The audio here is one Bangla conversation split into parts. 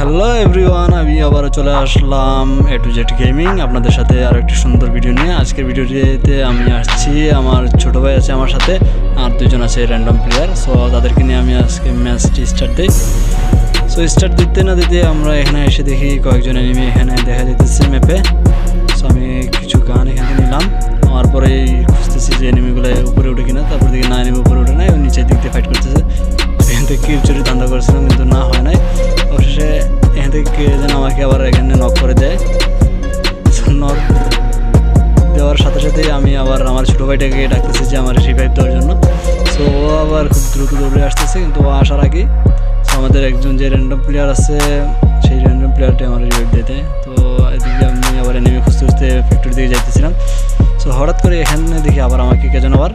হ্যালো এভরিওয়ান, আমি আবার চলে আসলাম এ টু জেড গেমিং আপনাদের সাথে আর একটি সুন্দর ভিডিও নিয়ে। আজকের ভিডিওটিতে আমি আসছি, আমার ছোট ভাই আছে আমার সাথে, আর দুজন আছে র্যান্ডম প্লেয়ার সো তাদেরকে নিয়ে আমি আজকে ম্যাচটি স্টার্ট দিই। সো স্টার্ট দিতে না দিতে আমরা এখানে এসে দেখি কয়েকজন এনিমি এখানে দেখা যেতেছে ম্যাপে সো আমি কিছু গান এখানে নিলাম। আমার পরে খুঁজতেছি যে এনিমিগুলো উপরে উঠে কিনা। তারপর দেখি না এনিমি উপরে উঠে নাই, ও নিচের দিক দিয়ে ফাইট করতেছে। এখান থেকে চুরি ধান্দা করেছিলাম, কিন্তু না, হয় নাই। অবশেষে এখান থেকে কে যেন আমাকে আবার এখানে নক করে দেয়। নক দেওয়ার সাথে সাথে আমি আবার আমার ছোটো ভাইটাকে ডাকতেছি যে আমার রিভাইভ দেওয়ার জন্য। সো ও আবার খুব দ্রুত দৌড়ে আসতেছে, কিন্তু ও আসার আগে আমাদের একজন যে র্যান্ডম প্লেয়ার আছে, সেই র্যান্ডম প্লেয়ারটি আমার রিভাইভ দিতে তো এদিকে আমি আবার নেমে খুঁজতে খুঁজতে ফ্যাক্টরি দিকে যাইতেছিলাম। সো হঠাৎ করে এখানে দেখি আবার আমাকে কে যেন আবার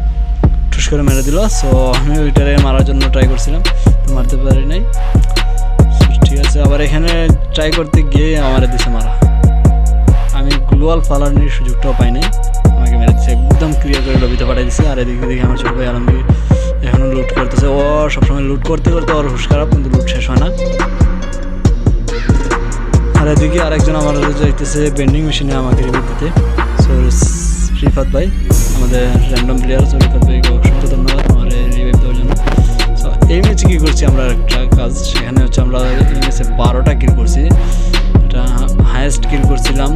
ঠুস করে মেরে দিল। সো আমি ওইটারে মারার জন্য ট্রাই করছিলাম মারতে পারি নাই। ঠিক আছে, আবার এখানে ট্রাই করতে গিয়ে আমার দিছে মারা। আমি গ্লোয়াল ফালানোর সুযোগটাও পাই নাই আমাকে মেরে দিচ্ছে একদম ক্লিয়ার করে লবিতে পাঠিয়ে দিচ্ছে আর এদিকে দেখি আমার ছোট ভাই আলমগীর এখনও লুট করতেছে। ও সবসময় লুট করতে করতে ওর হুশ খারাপ, কিন্তু লুট শেষ হয় না। আর এদিকে আরেকজন আমার যাইতেছে বেন্ডিং মেশিনে আমাকে রিভিউ দিতে। সো রিফাত ভাই, আমাদের র্যান্ডম প্লেয়ার সো রিফাত ভাইকে অসংখ্য ধন্যবাদ। আমার এই ম্যাচে কী করছি আমরা? একটা কাজ, সেখানে হচ্ছে আমরা এই ম্যাচে বারোটা কিল করছি। এটা হায়েস্ট কিল করছিলাম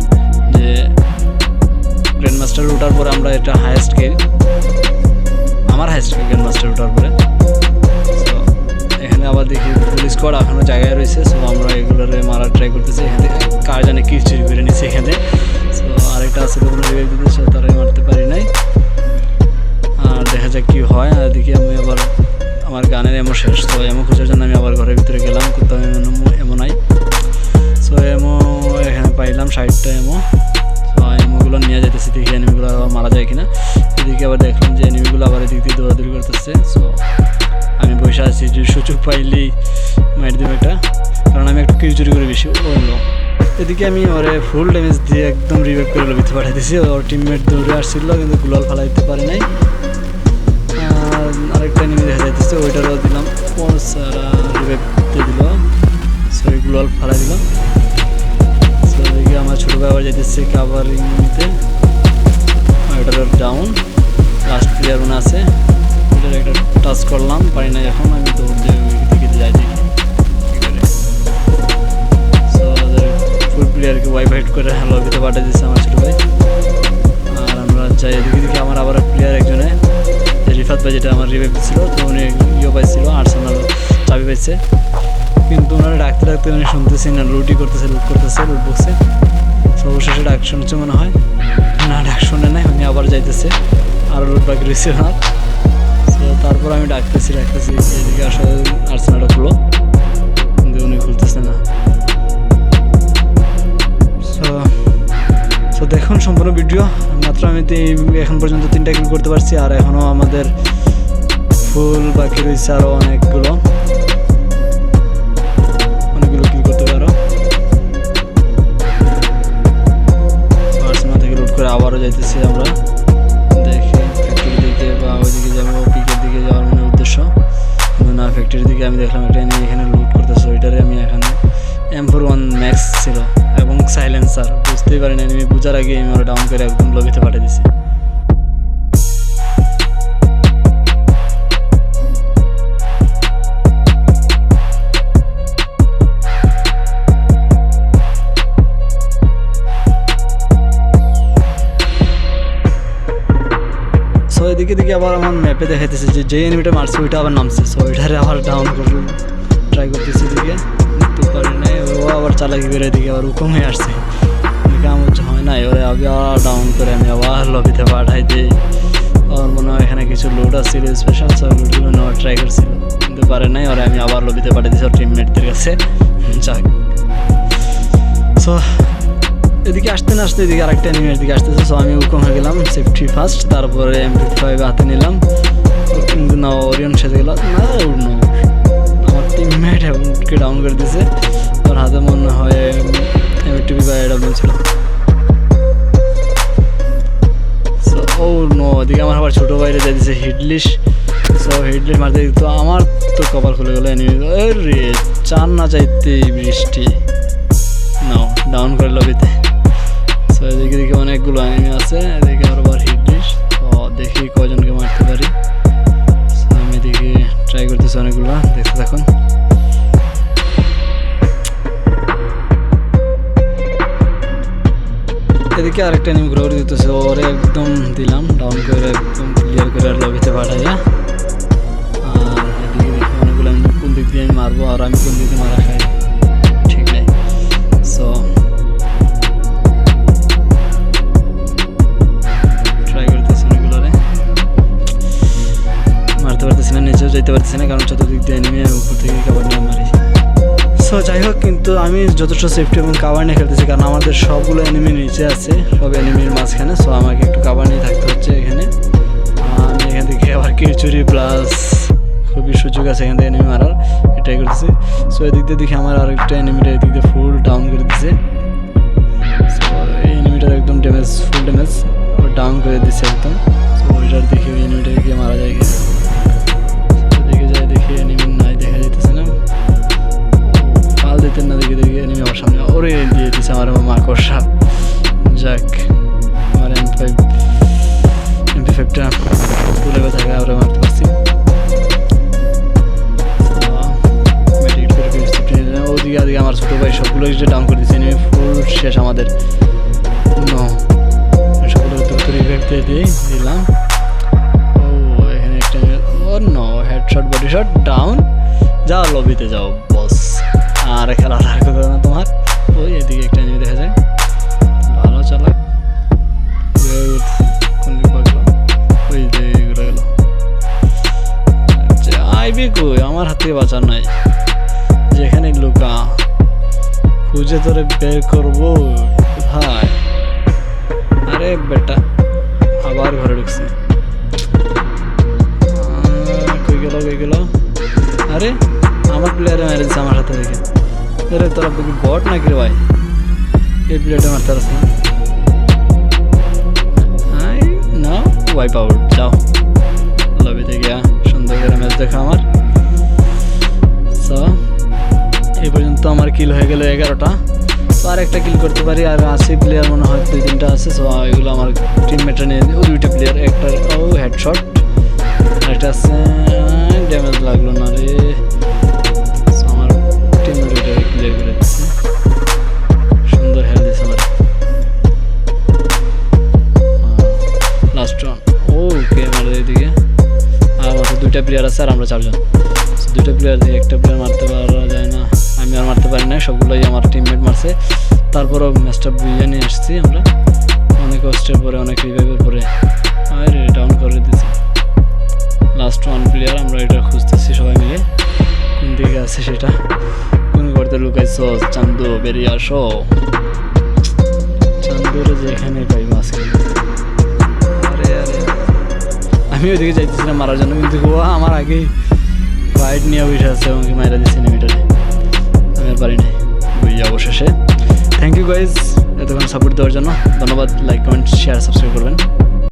যে গ্র্যান্ড মাস্টার ওঠার পরে আমরা এটা হায়েস্ট কিল আমার হায়েস্ট কিল গ্র্যান্ড মাস্টার ওঠার পরে এখানে আবার দেখি পুলিশ স্কোয়াড এখনও জায়গায় রয়েছে সো আমরা এগুলোরে মারার ট্রাই করতেছি। এখান থেকে কার জানে কি চুরি করে নিচ্ছে এখানে। সো আরেকটা আছে তখন রিভাইভ দিতে সো তারাই মারতে পারি নাই। আর দেখা যাক কি হয়। আর আমি আবার আমার গানের এমো শেষ, তো এমো খোঁজার জন্য আমি আবার ঘরের ভিতরে গেলাম কোথাও এমো এমো নাই সো এমো এখানে পাইলাম ষাটটা এমো এমোগুলো নিয়ে যেতেছি দেখি এনিমিগুলো আবার মারা যায় কিনা। এদিকে আবার দেখলাম যে এনিমিগুলো আবার এদিক দিয়ে দৌড়াদৌড়ি করতেছে। সো আমি বসে আছি যে সুযোগ পাইলেই মাইট দেবো একটা কারণ আমি একটু কিল চুরি করে বেশি বলল এদিকে আমি ওরে ফুল ড্যামেজ দিয়ে একদম রিভাইভ করে লবিতে পাঠিয়ে দিয়েছি ওর টিমমেট দৌড়ে আসছিল, কিন্তু গুলাল ফালা দিতে পারে নাই। করলাম পারি না এখন আমি দৌড় দিয়ে দিকে যাই দেখি ফুল প্লেয়ারকে ওয়াইফাইট করে লবিতে পাঠিয়ে দিচ্ছে আমার ছোটো ভাই। আর আমরা যাই এদিকে দিকে আমার আবার প্লেয়ার একজনে রিফাত ভাই যেটা আমার রিভাইভ ছিল তো উনি ইয়ে পাইছিল আর্সেনাল চাবি পাইছে। কিন্তু ওনারা ডাকতে ডাকতে উনি শুনতেছি না, লুটি করতেছে, লুট করতেছে লুট বক্সে সর্বশেষে ডাক শুনছে মনে হয়। না, ডাক শুনে নাই, উনি আবার যাইতেছে। আরও লুট বাকি রয়েছে ওনার। তো তারপর আমি ডাকতেছি ডাকতেছি, এদিকে আসলে আর্সেনালটা খুলো। কিন্তু উনি খুলতেছে না। সো দেখুন সম্পূর্ণ ভিডিও। মাত্র আমি এখন পর্যন্ত তিনটা কিল করতে পারছি, আর এখনও আমাদের ফুল বাকি রয়েছে আরও অনেকগুলো। ম্যাক্স ছিল এবং সাইলেন্সার বুঝতেই পারিনি আমি বুঝার আগে আমি ওরা ডাউন করে একদম লবিতে পাঠিয়ে দিছি। সো এদিকে দিকে আবার আমার ম্যাপে দেখাইতেছে যে যে এনিমিটা মারছে, ওইটা আবার নামছে। সো ওইটারে আবার ডাউন করে ট্রাই করতেছি এদিকে। আবার চালাকি বেরোয় দিকে আবার হুকুম হয়ে আসছে। কাম হচ্ছে, হয় না ওরে আবার ডাউন করে আমি আবার লবিতে পাঠাই দিই। আমার মনে হয় এখানে কিছু লোড আসছিল স্পেশাল সব লোডগুলো নেওয়ার ট্রাই করছিল। কিন্তু পারে নাই, ওরা আমি আবার লবিতে পাঠিয়ে দিয়েছি ওর টিমমেটদের কাছে। যাক। সো এদিকে আসতে না আসতে এদিকে আরেকটা এনিমির দিকে আসতেছে। সো আমি উকম হয়ে গেলাম সেফটি ফার্স্ট তারপরে এমপি ফাইভ হাতে নিলাম। কিন্তু না ওরিয়ন সেজে গেল। না উড়ন টিমমেট ডাউন করে দিয়েছে ওর হাতে মনে হয় এমএটিভি বা এডাব্লিউ ছিল। ও নো, ওদিকে আমার আবার ছোটো বাইরে যাই দিছে হিডলিশ সো হিডলিশ মারতে তো আমার তো কপাল খুলে গেলো এনিমি রে চান না চাইতে বৃষ্টি। নাও ডাউন করে লবিতে সো এদিকে দিকে অনেকগুলো এনিমি আছে। এদিকে আবার হিডলিশ পাঠাইয়া আর এদিকে দেখি কোন দিক দিয়ে আমি মারবো আর আমি কোন দিক দিয়ে মারা খাই। ঠিক নেই। সো ট্রাই করতেছি অনেকগুলোরে। মারতে পারতেছি না নিচেও যেতে পারতেছি না, কারণ চতুর্দিক দিয়ে এনিমি উপর থেকে কাবার নিয়ে মারি। সো যাই হোক, কিন্তু আমি যথেষ্ট সেফটি এবং কাভার নিয়ে খেলতেছি, কারণ আমাদের সবগুলো এনিমি নিচে আছে, সব এনিমির মাঝখানে। সো আমাকে একটু কাভার নিয়ে থাকতে হচ্ছে এখানে। আবার কিরচুরি প্লাস খুবই সুযোগ আছে এখান থেকে এনিমি মারার এটাই করতেছে। সো এদিক দিয়ে দেখি আমার আরেকটা এনিমিটা এদিক দিয়ে ফুল ডাউন করে দিছে। এই এনিমিটার একদম ড্যামেজ ফুল ড্যামেজ ডাউন করে দিছে একদম। সো ওইটার দেখি গিয়ে মারা যায় গিয়ে কিছু ডাউন করে দিচ্ছে এনিমি ফুল শেষ আমাদের। সবগুলো দ্রুত রিভাইভ দিয়ে দিয়ে দিলাম। ও, এখানে একটা ও, no headshot body shot down যাও লবিতে যাও বস আর খেলা আর কথা না তোমার। ওই এদিকে একটা এনিমি দেখা যায়। ভালো চালাক। ওই যে ঘুরে গেল। আচ্ছা আইবি কই? আমার হাত বাঁচার নাই। যেখানে লুকা। খুঁজে তোরে বের করব। কোথায় আরে বেটা, আবার ঘরে ঢুকছে। কই গেল কই গেল? আরে, আমার প্লেয়ারে মেরে দিচ্ছে আমার হাতে দেখে। আরে, তোরা বুকি বট নাকি রে ভাই? এই প্লেয়ারটা মারতে পারছ না। আই ওয়াইপ আউট যাও। লবিতে গিয়া সুন্দর করে ম্যাচ দেখা আমার। সো এই পর্যন্ত আমার কিল হয়ে গেল এগারোটা। তো আর একটা কিল করতে পারি, আর আশি প্লেয়ার মনে হয় দুই, তিনটা আছে সো এগুলো আমার টিমমেটরা নিয়ে ও দুইটা প্লেয়ার একটা, ও হেডশট একটা আছে ড্যামেজ লাগল না রে। আমার টিমমেট ক্লিয়ার করে দিচ্ছে। সুন্দর হেল আমার। লাস্ট ওয়ান ও, কে মারে এদিকে? আর দুইটা প্লেয়ার আছে, আর আমরা চারজন। দুইটা প্লেয়ার দিয়ে একটা প্লেয়ার মারতে পারা যায় আর মারতে পারি না সবগুলোই আমার টিমমেট মারছে। তারপরও ম্যাচটা বুঝে নিয়ে আসছি আমরা। অনেক কষ্টের পরে, অনেক রিভাইভের পরে। আর ডাউন করে দিয়েছি লাস্ট ওয়ান প্লেয়ার আমরা এটা খুঁজতেছি সবাই মিলে। কোন দিকে আছে সেটা? কোন করতে লুকাইছো? চান্দু, বেরিয়ে আসো। চান্দুরে যেখানে পাই মাছকে আরে আরে। আমি ওইদিকে যাইতেছিলাম মারার জন্য, কিন্তু আমার আগেই রাইড নিয়ে বসে আছে আমাকে মায়েরা দিচ্ছে নিমিটারে। পারি নাই বুঝি অবশেষে। থ্যাংক ইউ গাইজ এতক্ষণ সাপোর্ট দেওয়ার জন্য। ধন্যবাদ। লাইক কমেন্ট শেয়ার সাবস্ক্রাইব করবেন।